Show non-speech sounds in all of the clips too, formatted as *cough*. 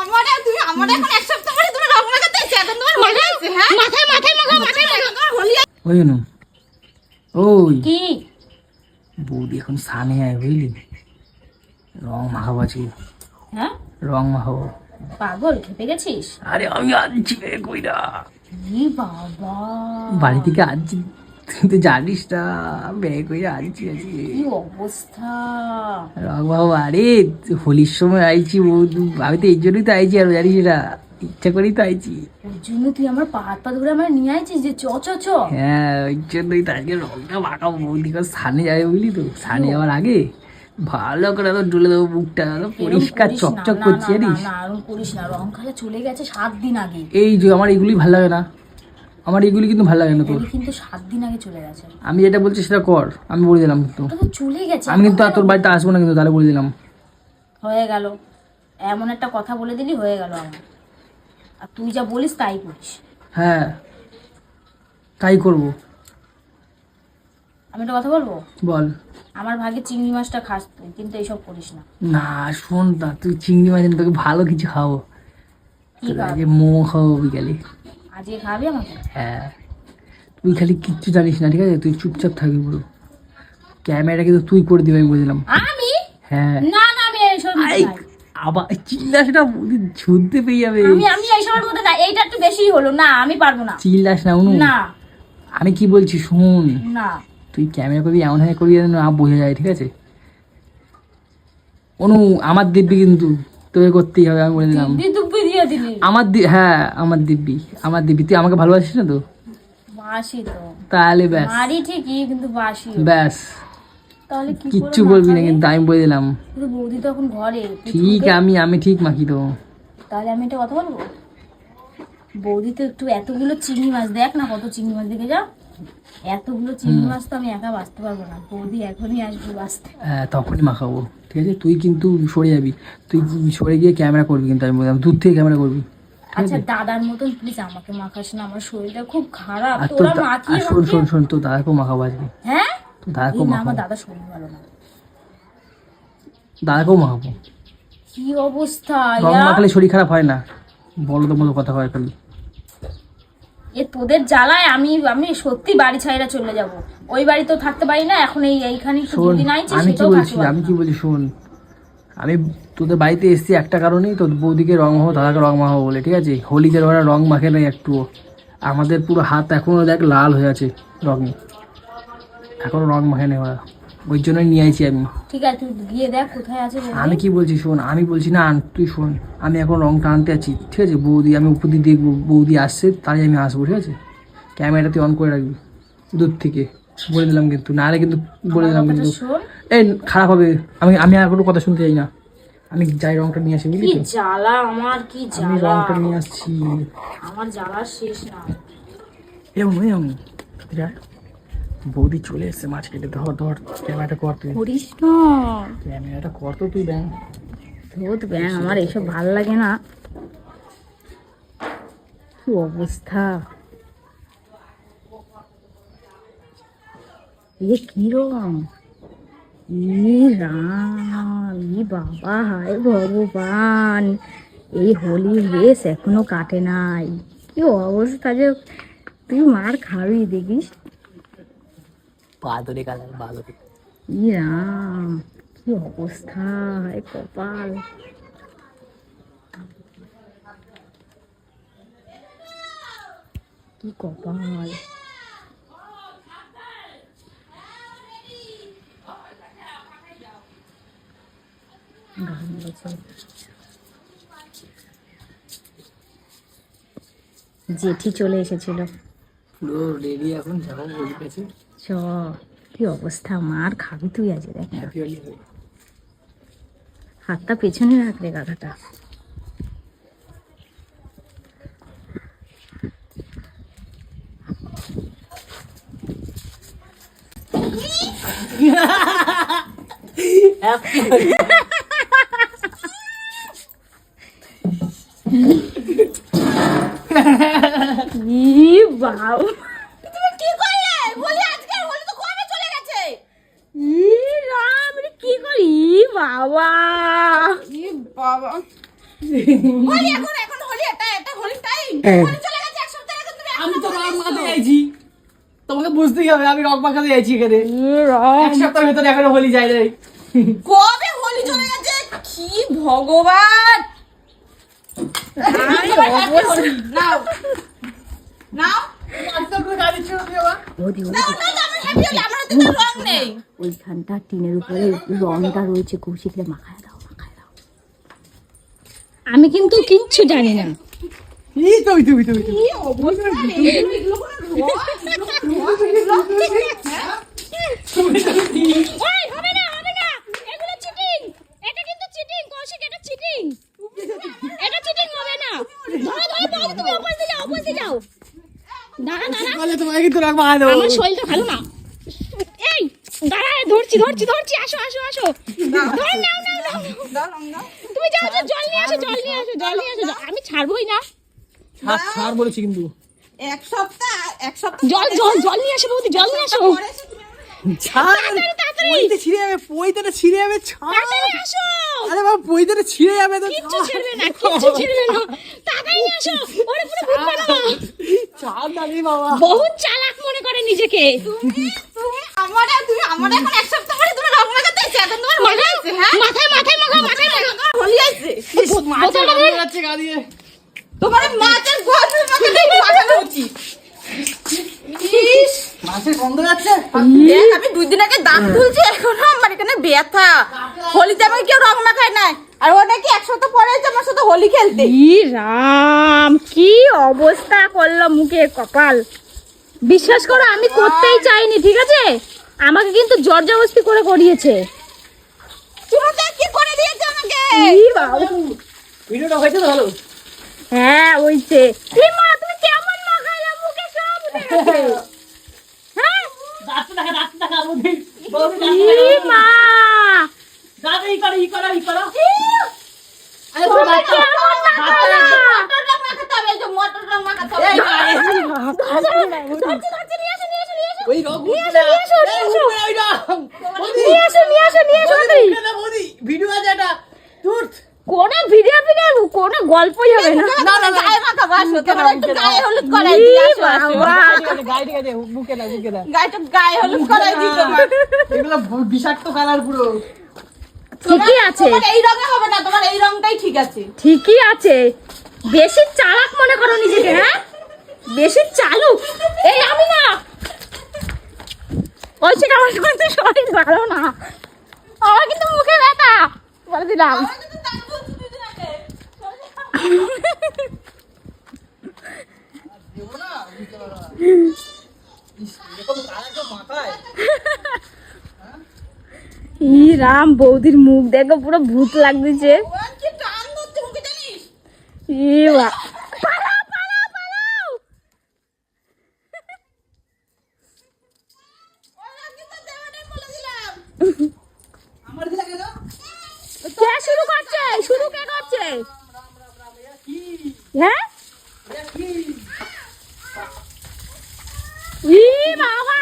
আমারে তুমি আমারে এখন এক সপ্তাহ পরে তুমি রং লাগাতে এসে এখন তোমার হোলি আছে হ্যাঁ? মাথায় মাথায় মাখা মাথায় মাখা তোমার হোলি ওই নু ওই। কি? বৌদি এখন সানে আয় বুঝলি? রং মাখাবো আজকে। হ্যাঁ? রং মাখাবো। পাগল খেপে গেছিস? আরে আমি আনছি রে কইরা। বাবা। বাড়ি থেকে আনছি। তুই জানিস না ব্যাগ করে আনছি আজকে কি অবস্থা? রং আরে হোলির সময় আইছি আমি তো এই জন্যই তো আইছি আর জানিস না ইচ্ছা করেই তো আইছি। ওই জন্য তুই আমার পা হাত পা ধরে আমার নিয়ে আইছিস যে চ চ চ। হ্যাঁ ওই জন্যই তো আজকে রংটা মাখাবো বৌদি করে সানে যাবে বুঝলি তো সানে যাওয়ার আগে ভালো করে তো ডুলে দেবো বুকটা পরিষ্কার চকচক করছে জানিস? না করিস না রং খেলা চলে গেছে সাত দিন আগে। এই যে আমার এগুলি ভালো লাগে না। আমার এগুলি কিন্তু ভালো লাগে না তোর। কিন্তু সাত দিন আগে চলে গেছে। আমি যেটা বলছি সেটা কর আমি বলে দিলাম কিন্তু। তো চলে গেছে। আমি কিন্তু আর তোর বাড়িতে আসব না কিন্তু তাহলে বলে দিলাম। হয়ে গেল। এমন একটা কথা বলে দিলি হয়ে গেল আমার। আর তুই যা বলিস তাই করিস। হ্যাঁ তাই করব। আমি একটা কথা বলব? বল। আমার ভাগে চিংড়ি মাছটা খাস তুই কিন্তু এইসব করিস না। না শোন না তুই চিংড়ি মাছ তোকে ভালো কিছু খাবি? আগে মোমো খাব বিকালে। আজকে খাবি আমাকে? হ্যাঁ। তুই খালি কিচ্ছু জানিস না ঠিক আছে? তুই চুপচাপ থাকবি পুরো। ক্যামেরা কিন্তু তুই করে দিবি আমি বলে দিলাম আমি? হ্যাঁ। না না আমি এইসব আবার চিল্লাসটা শুনতে পেয়ে যাবে। আমি আমি এইসবের মধ্যে না এইটা একটু বেশি হলো। না আমি পারব না। চিল্লাস না অনু। না। আমি কি বলছি শুন। না। তুই ক্যামেরা করবি এমন হয়ে করবি যেন না বোঝা যায় ঠিক আছে? অনু আমার দিব্যি কিন্তু। তোকে করতেই হবে আমি বলে দিলাম। দিলি আমার দি হ্যাঁ আমার দিব্যি আমার দিব্যি। তুই আমাকে ভালোবাসিস না তো? বাসি তো। তাহলে ব্যাস। মারি ঠিকই কিন্তু বাসি ব্যাস। তাহলে কি কিচ্ছু বলবি না কিন্তু আমি বলে দিলাম। কিন্তু বৌদি তো এখন ঘরে। ঠিক আমি আমি ঠিক মাখি তো। তাহলে আমি একটা কথা বলব? বৌদি তো একটু এতগুলো চিংড়ি মাছ দেখ না কত চিংড়ি মাছ দেখে যা। এতগুলো চিংড়ি মাছ তো আমি একা বাঁচতে পারব না। বৌদি এখনই আসবে বাঁচতে। হ্যাঁ তখনই মাখাবো। ঠিক আছে? তুই কিন্তু সরে যাবি। তুই সরে গিয়ে ক্যামেরা করবি কিন্তু আমি বললাম দূর থেকে ক্যামেরা করবি। আচ্ছা দাদার মতন প্লিজ আমাকে মাখাস না। আমার শরীরটা খুব খারাপ। তোরা মাখিয়ে শোন শোন দাদাকেও মাখাবো আজকে। হ্যাঁ? দাদাকেও মাখাবো আমার দাদা শরীর ভালো না। দাদাকেও মাখাবো। কি অবস্থা রং? মাখালে শরীর খারাপ হয় না। বলো তো মতো কথা হয় খালি। এ তোদের জ্বালায় আমি আমি সত্যি বাড়ি ছাইরা চলে যাব। ওই বাড়ি তো থাকতে পারি না এখন এই এইখানে দুদিন আইছি আমি কি বলছি আমি কি বলছি শোন আমি তোদের বাড়িতে এসেছি একটা কারণেই তোর বৌদিকে রং মাখাবো দাদাকে রং মাখাবো বলে ঠিক আছে? হোলিতে ওরা রং মাখে নাই একটুও। আমাদের পুরো হাত এখনও দেখ লাল হয়ে আছে রঙে। এখনও রং মাখে নেই ওরা। ওই জন্যই নিয়ে আইছি আমি। ঠিক আছে তুই গিয়ে দেখ কোথায় আছে আমি কি বলছি শোন আমি বলছি না তুই শোন আমি এখন রংটা আনতে আছি ঠিক আছে? বৌদি আমি উপর দিয়ে দেখব বৌদি আসছে তাই আমি আসব ঠিক আছে? ক্যামেরা তুই অন করে রাখবি দূর থেকে। বলে দিলাম কিন্তু নাহলে কিন্তু বলে দিলাম কিন্তু। এই খারাপ হবে আমি আমি আর কোনো কথা শুনতে চাই না। আমি যাই রংটা নিয়ে আসি বুঝলি তো? জ্বালা আমার কি জ্বালা আমি জ্বালা। রংটা নিয়ে আসছি। আমার জ্বালার শেষ না। এমন এমন। যা বৌদি চলে এসছে মাছ কেটে ধর ধর ক্যামেরাটা কর তুই। করিস না। ক্যামেরাটা কর তো তুই ব্যাং ধুত ব্যাং আমার এইসব ভালো লাগে না। কি অবস্থা? এ কি রকম? রাম ই বাবা হায় ভগবান। এই হোলির রেস এখনও কাটে নাই। কি অবস্থা যে তুই মার খাবি দেখিস? বাদরে কালার বাদরে ই রাম কি অবস্থা কপাল। কি কপাল। জেঠি চলে এসেছিল। পুরো রেডি এখন যাব বৌদির কাছে চ কি অবস্থা মার খাবি তুই আজ দেখ হাতটা পেছনে রাখলে গাধাটা। হ্যাপি *laughs* হোলি ই বাবা তুমি কি করলে? বলি আজকে হোলি তো কবে চলে গেছে? ই রাম রে কি করি? বাবা। ই বাবা। হোলি এখন এখন হোলি এটা এটা হোলি টাইম হোলি চলে গেছে? এক সপ্তাহ আগে তুমি আমি তো রং মাখাতে চাইছি তোমাকে বুঝতেই হবে আমি রং মাখাতে চাইছি এখানে। এক সপ্তাহের ভেতরে এখনও হোলি যায় নাই। কবে হোলি চলে গেছে? কি ভগবান! নাও নাও বৌদি নাও নাও নাও, আমার হ্যাপি হোলি আমার হাতে তো রং নেই। ওইখানটা টিনের উপরে রংটা রয়েছে কৌশিকরে মাখায় দাও মাখায় দাও। আমি কিন্তু কিচ্ছু জানি না। এই তো ওই তো ওই তো ওই তো। কি অবস্থা রে এগুলো কোনো রং এগুলো রং হ্যাঁ ওই হবে না হবে না এগুলো চিটিং এটা কিন্তু চিটিং কৌশিক এটা চিটিং এটা চিটিং হবে না ধরো ধরো ধরো তুমি অপোজিটে যাও অপোজিটে যাও দাঁড়া দাঁড়া বলে দেবো আমার শরীরটা ভালো না। এই দাঁড়া ধরছি ধরছি ধরছি আসো আসো আসো। ধর নাও নাও নাও। দাও রং দাও তুমি যাও যাও জল নিয়ে আসো জল নিয়ে আসো জল নিয়ে আসো। আমি ছাড়বই না। ছাড় ছাড় বলেছি কিন্তু। এক সপ্তাহ এক সপ্তাহ জল জল জল নিয়ে আসো বৌদি জল নিয়ে আসো। ছাড়। যাবে ছিঁড়ে যাবে আরে বাবা ছিঁড়ে যাবে তো কিচ্ছু ছিড়বে না কিচ্ছু ছিড়বে না। তাড়াতাড়ি নিয়ে আসো। ওরে পুরো ভূত বানাবো। ছাড় না রে বাবা। বহুত চালাক। আছে হ্যাঁ? মাথায় মাথায় মাখা মাথায় তোমার মাছের বোতলটা রং দে। যাচ্ছে গা দিয়ে। তোমার মাছের গন্ধ মাখানো *laughs* উচিত মাছের গন্ধ যাচ্ছে? আমি দুই দিন আগে দাঁত তুলছি এখনও আমার এখানে ব্যথা। হোলিতে আমাকে কেউ রং মাখায় নাই। আর ও নাকি এক সপ্তাহ পরে এসে আমার সাথে হোলি খেলতে। রাম কি অবস্থা করল মুখে কপাল। বিশ্বাস করো আমি করতেই চাইনি ঠিক আছে? আমাকে কিন্তু জোর জবরদস্তি করে করিয়েছে চুমুকে কি করে দিয়েছে ই বাবা। ভিডিওটা হয়েছে তো ভালো? হ্যাঁ ওইছে ই মা রং মাখাতে হবে কোনো ভিডিও ফিডিও কোনো গল্পই হবে না না না গায়ে তোমার একটু গায়ে হলুদ করাই আসো। গায়ে ঠিক আছে মুখে না মুখে না গায়েটা গায়ে হলুদ করাই দিই তোমার এগুলো বিষাক্ত কালার পুরো ঠিকই আছে তোমার এই রঙে হবে না তোমার এই রংটাই ঠিক আছে ঠিকই আছে বেশি চালাক মনে করো নিজেকে হ্যাঁ? বেশি চালুক। এই আমি না। ওই সে আমার কিন্তু শরীর ভালো না। আমার কিন্তু মুখে ব্যথা। বলে দিলাম। ই রাম বৌদির মুখ দেখো পুরো ভূত লাগতেছে ওর কি টান ধরছে মুখে জানিস? পালাও পালাও পালাও তো কে শুরু করছে? শুরু কে করছে? হ্যাঁ? ই বাবা।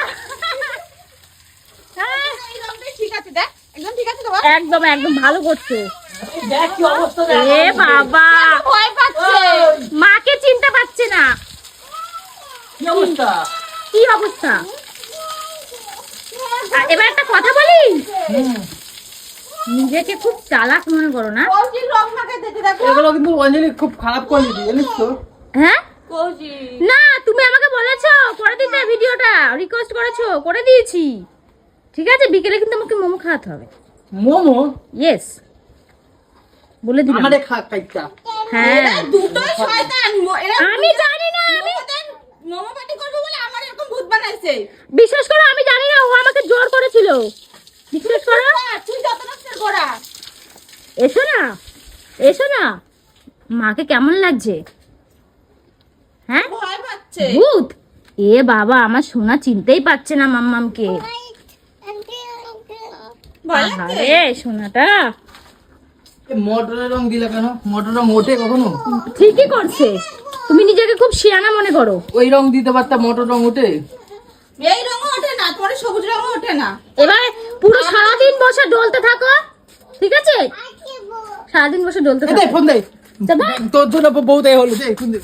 হ্যাঁ, ঠিক আছে দেখ। একদম ঠিক আছে তোমার একদম একদম ভালো করছ। দেখ কি অবস্থা দেখ। এ বাবা। ভয় পাচ্ছে? মাকে চিনতে পারছে না। কি অবস্থা? কি অবস্থা? এবার একটা কথা বলি নিজেকে খুব চালাক মনে করো না। এগুলো কিন্তু অঞ্জলি খুব খারাপ কোয়ালিটি জানিস তো? হ্যাঁ? না তুমি আমাকে বলেছ করে দিতে ভিডিওটা রিকোয়েস্ট করেছ করে দিয়েছি। ঠিক আছে বিকেলে কিন্তু আমাকে মোমো খাওয়াতে হবে। মোমো? ইয়েস বলে দিলাম। আমারে খা খাইতা হ্যাঁ। দুটোই শয়তান। এরা আমি জানি না আমি মোমোদের মোমো পার্টি করবে বলে আমার এরকম ভূত বানাইছে। বিশ্বাস করো আমি জানি না ও আমাকে জোর করেছিল। বিশ্বাস করো। তুই যত নষ্টের করা এসো না এসো না। মাকে কেমন লাগছে? হ্যাঁ? ভয় পাচ্ছে। ভূত? এ বাবা আমার সোনা চিনতেই পারছে না মাম্মামকে। ভয় লাগছে? আরে সোনাটা। মটরের রং দিলা কেন? মটর রং ওঠে কখনো? ঠিকই করছে। তুমি নিজেকে খুব শিয়ানা মনে করো। ওই রং দিতে পারতাম মটর রং ওঠে? এই রঙও ওঠে না তোমার সবুজ রঙও ওঠে না। এবারে পুরো সারাদিন বসে ডলতে থাকো ঠিক আছে? সারাদিন বসে ডলতে থাকো। ফোন দে। তোর জন্য বউ দেয় হলো। দে ফোন দে।